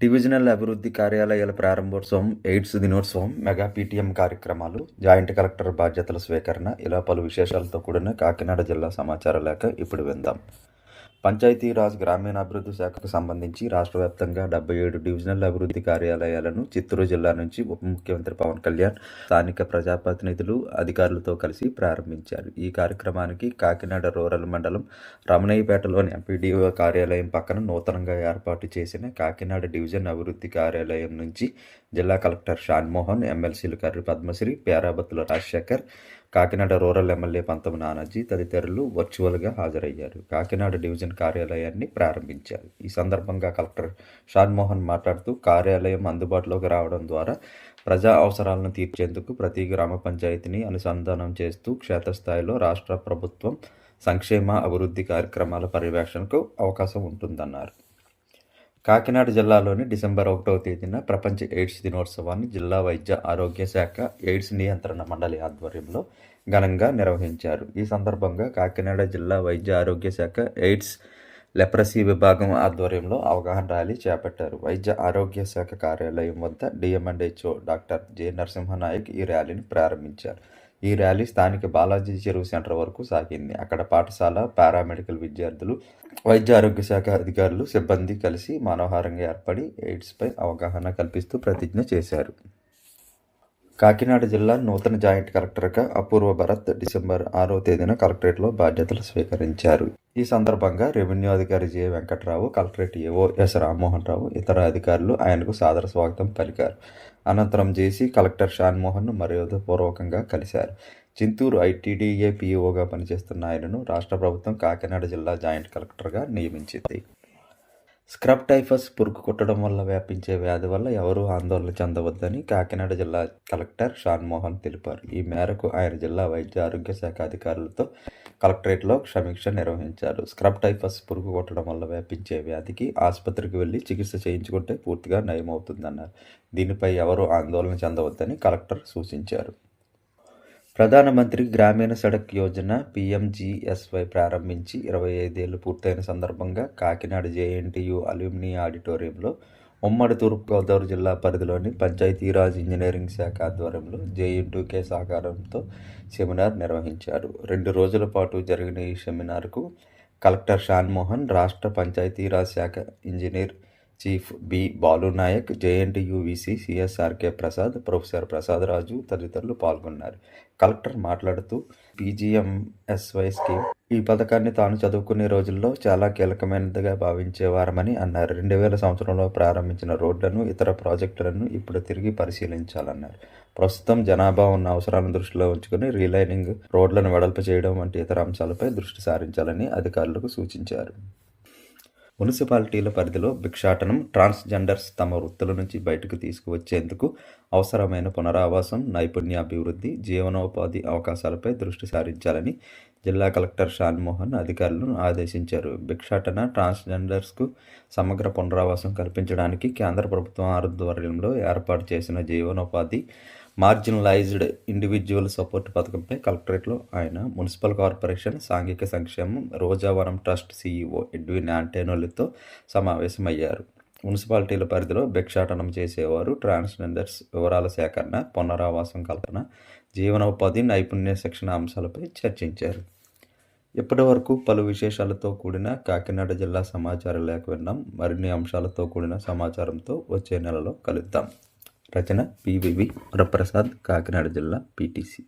Divisional అభివృద్ధి కార్యాలయాల ప్రారంభోత్సవం ఎయిడ్స్ దినోత్సవం మెగా పీటీఎం కార్యక్రమాలు జాయింట్ కలెక్టర్ బాధ్యతల స్వీకరణ ఇలా పలు విశేషాలతో కూడిన కాకినాడ జిల్లా సమాచార లేఖ ఇప్పుడు విందాం. పంచాయతీరాజ్ గ్రామీణాభివృద్ధి శాఖకు సంబంధించి రాష్ట్ర వ్యాప్తంగా డెబ్బై ఏడు డివిజనల్ అభివృద్ధి కార్యాలయాలను చిత్తూరు జిల్లా నుంచి ఉప ముఖ్యమంత్రి పవన్ కళ్యాణ్ స్థానిక ప్రజాప్రతినిధులు అధికారులతో కలిసి ప్రారంభించారు. ఈ కార్యక్రమానికి కాకినాడ రూరల్ మండలం రమణయ్యపేటలోని ఎంపీడీఓ కార్యాలయం పక్కన నూతనంగా ఏర్పాటు చేసిన కాకినాడ డివిజన్ అభివృద్ధి కార్యాలయం నుంచి జిల్లా కలెక్టర్ షాన్మోహన్ ఎమ్మెల్సీలు కర్రి పద్మశ్రీ పేరాబత్తుల రాజశేఖర్ కాకినాడ రూరల్ ఎమ్మెల్యే పంతం నానాజీ తదితరులు వర్చువల్గా హాజరయ్యారు. కాకినాడ డివిజన్ కార్యాలయాన్ని ప్రారంభించారు. ఈ సందర్భంగా కలెక్టర్ షాన్మోహన్ మాట్లాడుతూ కార్యాలయం అందుబాటులోకి రావడం ద్వారా ప్రజా అవసరాలను తీర్చేందుకు ప్రతి గ్రామ పంచాయతీని అనుసంధానం చేస్తూ క్షేత్రస్థాయిలో రాష్ట్ర ప్రభుత్వం సంక్షేమ అభివృద్ధి కార్యక్రమాల పర్యవేక్షణకు అవకాశం ఉంటుందన్నారు. కాకినాడ జిల్లాలోని డిసెంబర్ ఒకటవ తేదీన ప్రపంచ ఎయిడ్స్ దినోత్సవాన్ని జిల్లా వైద్య ఆరోగ్య శాఖ ఎయిడ్స్ నియంత్రణ మండలి ఆధ్వర్యంలో ఘనంగా నిర్వహించారు. ఈ సందర్భంగా కాకినాడ జిల్లా వైద్య ఆరోగ్య శాఖ ఎయిడ్స్ లెప్రసీ విభాగం ఆధ్వర్యంలో అవగాహన ర్యాలీ చేపట్టారు. వైద్య ఆరోగ్య శాఖ కార్యాలయం వద్ద డిఎంఎండ్హెచ్ఓ డాక్టర్ జె నరసింహనాయక్ ఈ ర్యాలీని ప్రారంభించారు. ఈ ర్యాలీ స్థానిక బాలాజీ చెరువు సెంటర్ వరకు సాగింది. అక్కడ పాఠశాల పారామెడికల్ విద్యార్థులు వైద్య ఆరోగ్య శాఖ అధికారులు సిబ్బంది కలిసి మనోహారంగా ఏర్పడి ఎయిడ్స్పై అవగాహన కల్పిస్తూ ప్రతిజ్ఞ చేశారు. కాకినాడ జిల్లా నూతన జాయింట్ కలెక్టర్గా అపూర్వ భరత్ డిసెంబర్ ఆరో తేదీన కలెక్టరేట్లో బాధ్యతలు స్వీకరించారు. ఈ సందర్భంగా రెవెన్యూ అధికారి J. Venkatrao collectorate AO S. Rammohan Rao ఇతర అధికారులు ఆయనకు సాదర స్వాగతం పలికారు. అనంతరం జేసీ కలెక్టర్ షాన్మోహన్ను మర్యాదపూర్వకంగా కలిశారు. చింతూరు ఐటీడీఏ పీఓగా పనిచేస్తున్న ఆయనను రాష్ట్ర ప్రభుత్వం కాకినాడ జిల్లా జాయింట్ కలెక్టర్గా నియమించింది. స్క్రబ్ టైఫస్ పురుగు కుట్టడం వల్ల వ్యాపించే వ్యాధి వల్ల ఎవరూ ఆందోళన చెందవద్దని కాకినాడ జిల్లా కలెక్టర్ షాన్మోహన్ తెలిపారు. ఈ మేరకు ఆయన జిల్లా వైద్య ఆరోగ్య శాఖ అధికారులతో కలెక్టరేట్లో సమీక్ష నిర్వహించారు. స్క్రబ్ టైఫస్ పురుగు కొట్టడం వల్ల వ్యాపించే వ్యాధికి ఆసుపత్రికి వెళ్ళి చికిత్స చేయించుకుంటే పూర్తిగా నయమవుతుందన్నారు. దీనిపై ఎవరూ ఆందోళన చెందవద్దని కలెక్టర్ సూచించారు. ప్రధానమంత్రి గ్రామీణ సడక్ యోజన పీఎంజీఎస్వై ప్రారంభించి ఇరవై ఐదేళ్ళు పూర్తయిన సందర్భంగా కాకినాడ జేఎన్టీయు అల్యూమినీ ఆడిటోరియంలో ఉమ్మడి తూర్పుగోదావరి జిల్లా పరిధిలోని పంచాయతీరాజ్ ఇంజనీరింగ్ శాఖ ఆధ్వర్యంలో జేఎన్టీకే సహకారంతో సెమినార్ నిర్వహించారు. రెండు రోజుల పాటు జరిగిన ఈ సెమినార్కు కలెక్టర్ షాన్మోహన్ రాష్ట్ర పంచాయతీరాజ్ శాఖ engineer chief B Balu Naik JNTU VC CSRK Prasad professor Prasad Raju తదితరులు పాల్గొన్నారు. కలెక్టర్ మాట్లాడుతూ పీజీఎంఎస్వై స్కీమ్ ఈ పథకాన్ని తాను చదువుకునే రోజుల్లో చాలా కీలకమైనదిగా భావించేవారమని అన్నారు. రెండు వేల సంవత్సరంలో ప్రారంభించిన రోడ్లను ఇతర ప్రాజెక్టులను ఇప్పుడు తిరిగి పరిశీలించాలన్నారు. ప్రస్తుతం జనాభా ఉన్న అవసరాలను దృష్టిలో ఉంచుకుని రీలైనింగ్ రోడ్లను వెడల్పు చేయడం వంటి ఇతర అంశాలపై దృష్టి సారించాలని అధికారులకు సూచించారు. మున్సిపాలిటీల పరిధిలో భిక్షాటనం ట్రాన్స్జెండర్స్ తమ వృత్తుల నుంచి బయటకు తీసుకువచ్చేందుకు అవసరమైన పునరావాసం నైపుణ్యాభివృద్ధి జీవనోపాధి అవకాశాలపై దృష్టి సారించాలని జిల్లా కలెక్టర్ షాన్మోహన్ అధికారులను ఆదేశించారు. భిక్షాటన ట్రాన్స్జెండర్స్కు సమగ్ర పునరావాసం కల్పించడానికి కేంద్ర ప్రభుత్వం ఆధ్వర్యంలో ఏర్పాటు చేసిన జీవనోపాధి మార్జినలైజ్డ్ ఇండివిజువల్ సపోర్ట్ పథకంపై కలెక్టరేట్లో ఆయన మున్సిపల్ కార్పొరేషన్ సాంఘిక సంక్షేమం రోజావరం ట్రస్ట్ సీఈఓ ఎడ్విన్ యాంటోనోలతో సమావేశమయ్యారు. మున్సిపాలిటీల పరిధిలో భిక్షాటనం చేసేవారు ట్రాన్స్జెండర్స్ వివరాల సేకరణ పునరావాసం కల్పన జీవనోపాధి నైపుణ్య శిక్షణ అంశాలపై చర్చించారు. ఇప్పటి వరకు పలు విశేషాలతో కూడిన కాకినాడ జిల్లా సమాచార లేఖ విన్నాం. మరిన్ని అంశాలతో కూడిన సమాచారంతో వచ్చే నెలలో కలుద్దాం. రచన పివివి వరప్రసాద్ కాకినాడ జిల్లా పిటిసి